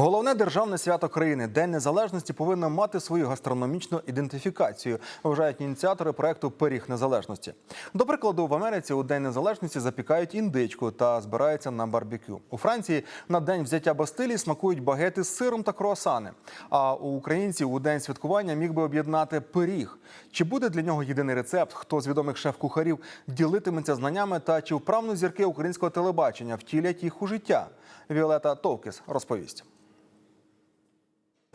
Головне державне свято країни День Незалежності повинно мати свою гастрономічну ідентифікацію, вважають ініціатори проекту Пиріг Незалежності. До прикладу, в Америці у День Незалежності запікають індичку та збираються на барбекю. У Франції на день взяття Бастилії смакують багети з сиром та круасани. А у українців у день святкування міг би об'єднати пиріг. Чи буде для нього єдиний рецепт? Хто з відомих шеф-кухарів ділитиметься знаннями та чи вправно зірки українського телебачення втілять їх у життя? Віолета Товкіс розповість.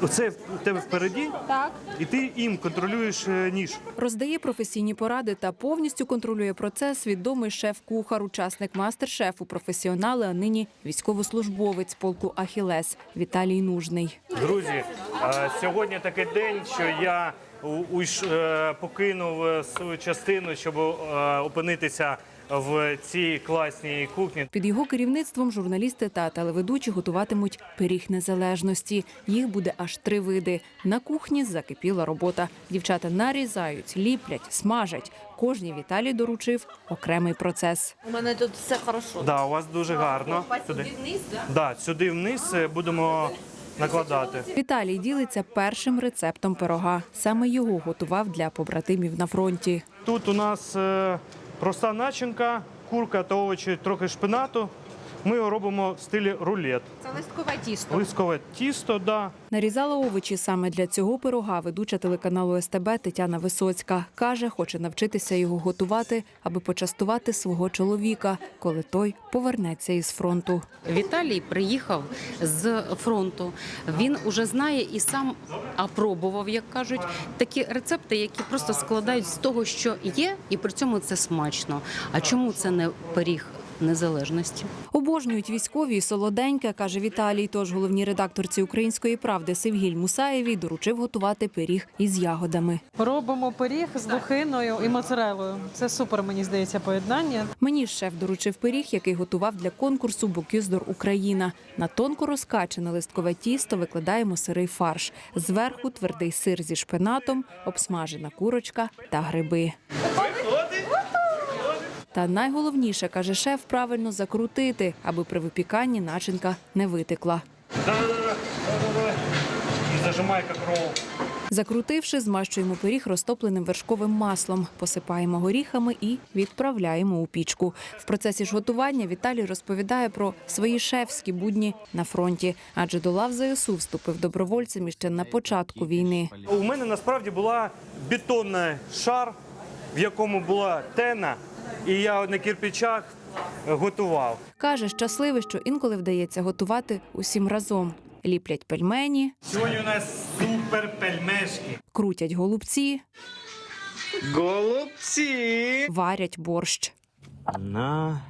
Оце у тебе впереді, Так. і ти їм контролюєш е, ніж. Роздає професійні поради та повністю контролює процес відомий шеф-кухар, учасник мастер-шефу, професіонали, а нині військовослужбовець полку Ахілес Віталій Нужний. Друзі, сьогодні такий день, що я у- уйш- е, покинув е, свою частину, щоб опинитися в цій класній кухні. Під його керівництвом журналісти та телеведучі готуватимуть пиріг незалежності. Їх буде аж три види. На кухні закипіла робота. Дівчата нарізають, ліплять, смажать. Кожній Віталій доручив окремий процес. У мене тут все хорошо. Да, у вас дуже гарно. Сюди. вниз, да? Да, сюди вниз е, будемо накладати. Віталій ділиться першим рецептом пирога. Саме його готував для побратимів на фронті. Тут у нас е, проста начинка, курка та овочі, трохи шпинату. Ми його робимо в стилі рулет. Це листкове тісто. Лискове тісто, да. Нарізала овочі саме для цього пирога ведуча телеканалу СТБ Тетяна Висоцька. Каже, хоче навчитися його готувати, аби почастувати свого чоловіка, коли той повернеться із фронту. Віталій приїхав з фронту. Він уже знає і сам апробував, як кажуть, такі рецепти, які просто складають з того, що є, і при цьому це смачно. А чому це не пиріг незалежності? Обожнюють військові і солоденьке, каже Віталій. Тож головній редакторці української правди Севгіль Мусаєвій доручив готувати пиріг із ягодами. Робимо пиріг з лохиною і моцарелою. Це супер, мені здається, поєднання. Мені шеф доручив пиріг, який готував для конкурсу Бокюздор Україна. На тонко розкачене листкове тісто викладаємо сирий фарш. Зверху твердий сир зі шпинатом, обсмажена курочка та гриби. Та найголовніше, каже шеф, правильно закрутити, аби при випіканні начинка не витекла. І зажимай як. Закрутивши, змащуємо пиріг розтопленим вершковим маслом, посипаємо горіхами і відправляємо у пічку. В процесі ж готування Віталій розповідає про свої шефські будні на фронті, адже до лав ЗСУ вступив добровольцем іще на початку війни. У мене насправді була бетонний шар, в якому була тена, і я на кирпичах готував. Каже, щасливий, що інколи вдається готувати усім разом. Ліплять пельмені, Сьогодні у нас супер пельмешки. крутять голубці, Голубці! варять борщ. На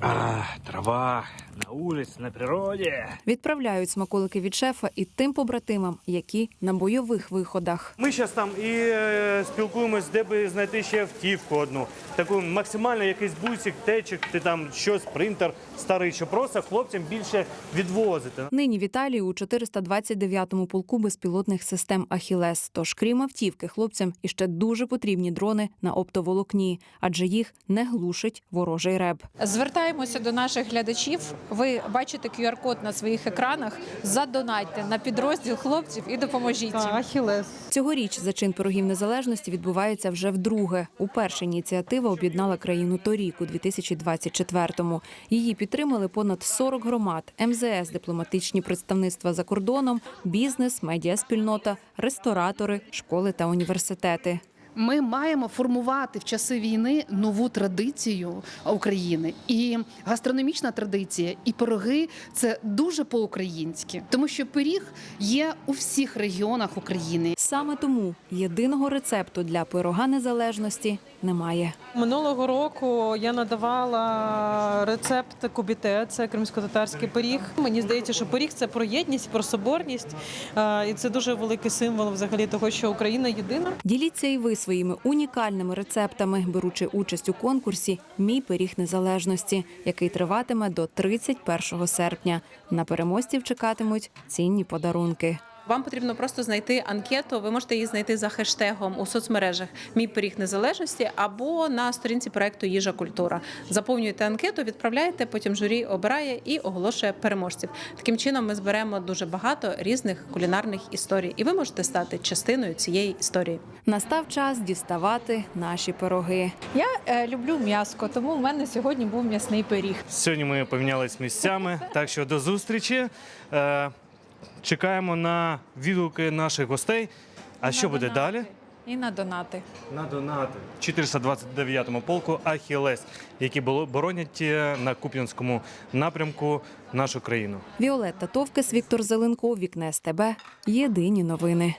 а, трава на вулиці, на природі. Відправляють смаколики від шефа і тим побратимам, які на бойових виходах. Ми зараз там і е, спілкуємось, де би знайти ще автівку одну. Таку максимально якийсь бусик, течик, ти там щось, принтер старий, що просто хлопцям більше відвозити. Нині Віталій у 429-му полку безпілотних систем Ахілес. Тож, крім автівки, хлопцям іще дуже потрібні дрони на оптоволокні, адже їх не глушить ворожий реб. Звертаємося до наших глядачів. Ви бачите QR-код на своїх екранах. Задонайте на підрозділ хлопців і допоможіть їм. Ахілес. Цьогоріч зачин пирогів незалежності відбувається вже вдруге. Уперше ініціатива об'єднала країну торік, у 2024-му. Її підтримали понад 40 громад, МЗС, дипломатичні представництва за кордоном, бізнес, медіаспільнота, ресторатори, школи та університети. Ми маємо формувати в часи війни нову традицію України. І гастрономічна традиція, і пироги це дуже по-українськи, тому що пиріг є у всіх регіонах України. Саме тому єдиного рецепту для пирога незалежності немає. Минулого року я надавала рецепт кубіте, це кримсько-татарський пиріг. Мені здається, що пиріг це про єдність, про соборність, Е, і це дуже великий символ взагалі того, що Україна єдина. Діліться і ви своїми унікальними рецептами, беручи участь у конкурсі Мій пиріг незалежності, який триватиме до 31 серпня. На переможців чекатимуть цінні подарунки. Вам потрібно просто знайти анкету. Ви можете її знайти за хештегом у соцмережах Мій пиріг незалежності або на сторінці проекту Їжа культура. Заповнюєте анкету, відправляєте, потім журі обирає і оголошує переможців. Таким чином ми зберемо дуже багато різних кулінарних історій, і ви можете стати частиною цієї історії. Настав час діставати наші пироги. Я е, люблю м'яско, тому в мене сьогодні був м'ясний пиріг. Сьогодні ми помінялись місцями, так що до зустрічі. Е, чекаємо на відгуки наших гостей. А що буде далі? І на донати. На донати 429-му полку Ахілес, які було- боронять е, на Куп'янському напрямку нашу країну. Віолетта Товкес, Віктор Зеленко, Вікне СТБ. Єдині новини.